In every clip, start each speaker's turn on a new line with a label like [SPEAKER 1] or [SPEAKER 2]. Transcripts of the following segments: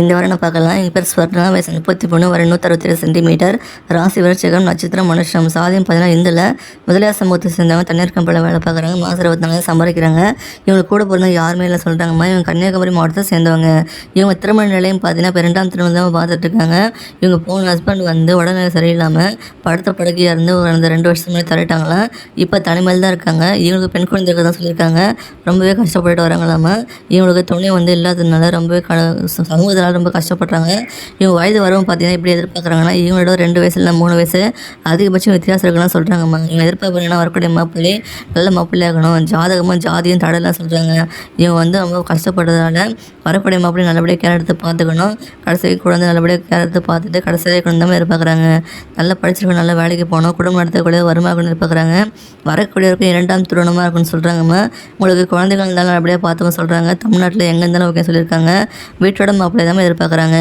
[SPEAKER 1] இந்த வாரம் பார்க்கலாம். இப்போ பேர் ஸ்வர்ணா வயசு முப்பத்தி மூணு வரை நூற்றறுபத்தி ஏழு சென்டிமீட்டர் ராசி விருட்சகம் நட்சத்திரம் மனுஷம் சாதியம் பார்த்தீங்கன்னா இந்தில் முதலியார் சமூகத்தை சேர்ந்தவங்க தண்ணீர் கம்பெனியில் வேலை பார்க்குறாங்க மாதம் இருபத்தி நாலு சம்பாதிக்கிறாங்க. இவங்களுக்கு கூட பிறந்த யாருமே இல்லை சொல்கிறாங்கம்மா இவங்க கன்னியாகுமரி மாவட்டத்தை சேர்ந்தவங்க. இவங்க திருமண நிலையம் பார்த்தீங்கன்னா இப்போ ரெண்டாம் திருமணம் தான் பார்த்துட்டு இருக்காங்க. இவங்க போன ஹஸ்பண்ட் வந்து உடல்நிலை சரியில்லாமல் படுத்த படுக்கையாக இருந்து ஒரு அந்த ரெண்டு வருஷத்துக்கு முன்னாடி தள்ளிட்டாங்களாம். இப்போ தனிமையில் தான் இருக்காங்க. இவங்களுக்கு பெண் குழந்தைகள் தான் சொல்லியிருக்காங்க. ரொம்பவே கஷ்டப்பட்டு வராங்களாமா இவங்களுக்கு துணை வந்து இல்லாததுனால ரொம்பவே க சமூகத்தில் ரொம்ப கஷ்டப்படுறாங்க. இவங்க வயது வரவும் பார்த்தீங்கன்னா எப்படி எதிர்பார்க்குறாங்கன்னா இவங்களோட ரெண்டு வயசு இல்லை மூணு வயசு அதிகபட்சம் வித்தியாசம் இருக்குன்னு சொல்கிறாங்கம்மா இவங்க எதிர்பார்க்குறீங்கன்னா வரக்கூடிய மாப்பிள்ளை நல்ல மாப்பிள்ளை ஆகணும் ஜாதகமும் ஜாதியும் தடலாம் சொல்கிறாங்க இவங்க வந்து ரொம்ப கஷ்டப்படுறதால வரக்கூடிய மாப்பிள்ளை நல்லபடியாக கேர் எடுத்து பார்த்துக்கணும். கடைசி குழந்தை நல்லபடியாக கேர் எடுத்து பார்த்துட்டு கடைசியாக குழந்தை எதிர்பார்க்குறாங்க. நல்லா படிச்சிருக்கணும் நல்லா வேலைக்கு போகணும் குடும்பம் நடத்தக்கூடிய வருமானம் எதிர்பார்க்குறாங்க. வரக்கூடியவருக்கும் இரண்டாம் திருமணமாக இருக்குன்னு சொல்கிறாங்கம்மா உங்களுக்கு குழந்தைகள் இருந்தாலும் நல்லபடியாக பார்த்துக்கணும் சொல்கிறாங்க தமிழ்நாட்டில் எங்கே இருந்தாலும் ஓகே சொல்லியிருக்காங்க. வீட்டோட மாப்பிள்ளை தான் எதிர்பார்க்குறாங்க.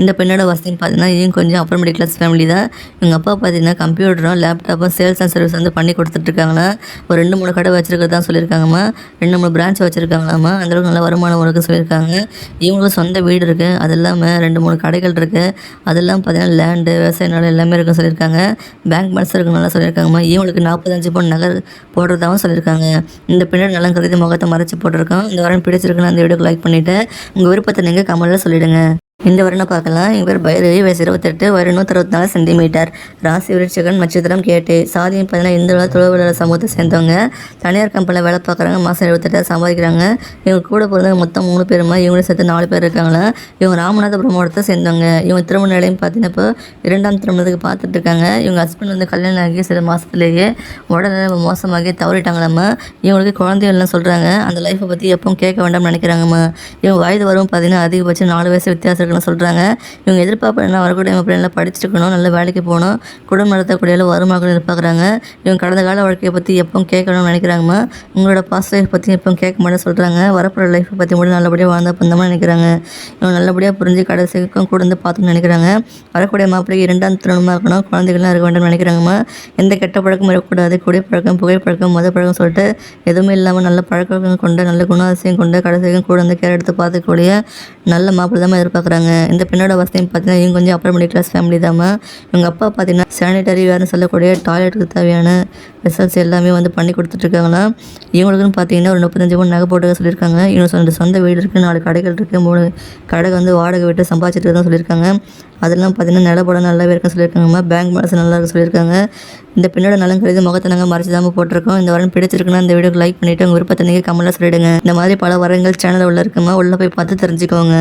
[SPEAKER 1] இந்த பெண்ணோட வசதின்னு பார்த்தீங்கன்னா இவங்க கொஞ்சம் அப்பர் மிடில் கிளாஸ் ஃபேமிலி தான். எங்கள் அப்பா பார்த்தீங்கன்னா கம்ப்யூட்டரும் லேப்டாப்பும் சேல்ஸ் அண்ட் சர்வீஸ் வந்து பண்ணி கொடுத்துட்ருக்காங்களா? ஒரு ரெண்டு மூணு கடை வச்சிருக்கிறதா சொல்லியிருக்காங்கம்மா. ரெண்டு மூணு பிரான்ச் வச்சுருக்காங்களாம்மா. அந்தளவுக்கு நல்ல வருமானம் இருக்குது சொல்லியிருக்காங்க. இவங்களுக்கு சொந்த வீடு இருக்குது அது இல்லாமல் ரெண்டு மூணு கடைகள் இருக்குது அதெல்லாம் பார்த்தீங்கன்னா லேண்டு விவசாய நிலம் எல்லாமே இருக்குன்னு சொல்லியிருக்காங்க. பேங்க் பேலன்ஸ் இருக்குன்னு நல்லா சொல்லியிருக்காங்கம்மா. இவங்களுக்கு நாற்பத்தஞ்சு பவுன் நகர் போடுறதாகவும் சொல்லியிருக்காங்க. இந்த பின்னாடி நலங்கிறது கருதி முகத்தை மறைச்சி போட்டிருக்கோம் இந்த வாரம் பிடிச்சிருக்குன்னு அந்த வீடியோக்கு லைக் பண்ணிவிட்டு உங்கள் விருப்பத்தை நீங்கள் கமெண்ட்டில் சொல்லிவிடுங்க 呢？இந்த வருடம் பார்க்கலாம். இவர் பைரவி வயசு இருபத்தெட்டு வருணம் இருபத்தி நாலு சென்டிமீட்டர். ராசி விருட்சகன் நட்சத்திரம் கேட்டு. சாதியம் பார்த்தீங்கன்னா இந்து தொழிலாளர் சமூகத்தை சேர்ந்தவங்க. தனியார் கம்பெனியில் வேலை பார்க்குறாங்க மாதம் எழுபத்தெட்டு சம்பாதிக்கிறாங்க. இவங்க கூட பிறந்தவங்க மொத்தம் மூணு பேருமா? இவங்களும் சேர்த்து நாலு பேர் இருக்காங்களா? இவங்க ராமநாதபுரம் மாவட்டத்தை சேர்ந்தவங்க. இவங்க திருமண நிலையம் பார்த்தீங்கன்னா இரண்டாம் திருமணத்துக்கு பார்த்துட்டு இருக்காங்க. இவங்க ஹஸ்பண்ட் வந்து கல்யாணம் ஆகி சில மாதத்துலேயே உடனே மோசமாகி தவறிட்டாங்களாம்மா. இவங்களுக்கு குழந்தைகள்லாம் சொல்கிறாங்க அந்த லைஃப்பை பற்றி எப்பவும் கேட்க வேண்டாம்னு நினைக்கிறாங்கம்மா. இவங்க வயது வரும் பார்த்தீங்கன்னா அதிகபட்சம் நாலு வயசு வித்தியாசம் இருக்குன்னு சொல்கிறாங்க இவங்க எதிர்பார்ப்பு என்ன? வரக்கூடிய பிள்ளைங்களை படிச்சிருக்கணும் நல்ல வேலைக்கு போகணும். குடும்பம் நடத்தக்கூடிய அளவு வருமானம் எதிர்பார்க்குறாங்க. இவங்க கடந்த கால வாழ்க்கையை பற்றி எப்பவும் கேட்கணும்னு நினைக்கிறாங்கம்மா. உங்களோட பாஸ்ட் லைஃப் பற்றி எப்பவும் கேட்க மாட்டேன் சொல்கிறாங்க வரப்போகிற லைஃப்பை பற்றி மட்டும் நல்லபடியாக வாழ்ந்தா பந்தமாக நினைக்கிறாங்க. இவங்க நல்லபடியாக புரிஞ்சு கடைசிக்கும் கூட இருந்து பார்த்துன்னு நினைக்கிறாங்க. வரக்கூடிய மாப்பிள்ளைக்கு இரண்டாம் திருமணமாக இருக்கணும் குழந்தைகள்லாம் இருக்க வேண்டும்னு நினைக்கிறாங்கம்மா. எந்த கெட்ட பழக்கம் இருக்கக்கூடாது. குடிப்பழக்கம் புகைப்பழக்கம் மத பழக்கம் சொல்லிட்டு எதுவுமே இல்லாமல் நல்ல பழக்கம் கொண்ட நல்ல குணாதிசயம் கொண்ட கடைசிக்கும் கூட வந்து கேர் எடுத்து பார்த்துக்கூடிய நல்ல மாப்பிள்ளை தான் எதிர்பார்க்குறாங்க. இந்த பெண்ணோட வசதின்னு பார்த்தீங்கன்னா இவங்க கொஞ்சம் அப்பர் மிடில் கிளாஸ் ஃபேமிலி தான் இவங்க அப்பா பார்த்தீங்கன்னா சானிடரி வேர்னு சொல்லக்கூடிய டாய்லெட்டுக்கு தேவையான ரிசல்ட்ஸ் எல்லாமே வந்து பண்ணி கொடுத்துட்ருக்காங்களாம். இவங்களுக்குன்னு பார்த்தீங்கன்னா ஒரு முப்பத்தஞ்சு மூணு நகை போட்டு சொல்லியிருக்காங்க. இவங்க சொந்த சொந்த வீடு இருக்குது நாலு கடைகள் இருக்குது மூணு கடை வந்து வாடகை விட்டு சம்பாதிச்சிட்டு தான் சொல்லியிருக்காங்க. அதெல்லாம் பார்த்தீங்கன்னா நிலப்படம் நல்லாவே இருக்குன்னு சொல்லியிருக்காங்கம்மா. பேங்க் பேலன்ஸ் நல்லா இருக்கு சொல்லியிருக்காங்க. இந்த பெண்ணோட நலம் கருதி முகத்தை நாங்கள் மறைச்சு தான் போட்டிருக்கோம். இந்த வாரம் பிடிச்சிருக்குன்னா இந்த வீடியோக்கு லைக் பண்ணிவிட்டு உங்கள் விருப்பத்தை நீங்கள் கமெண்ட்டில் சொல்லிவிடுங்க இந்த மாதிரி பல வரங்கள் சேனலில் உள்ள இருக்குமா உள்ளே போய் பார்த்து தெரிஞ்சுக்கோங்க.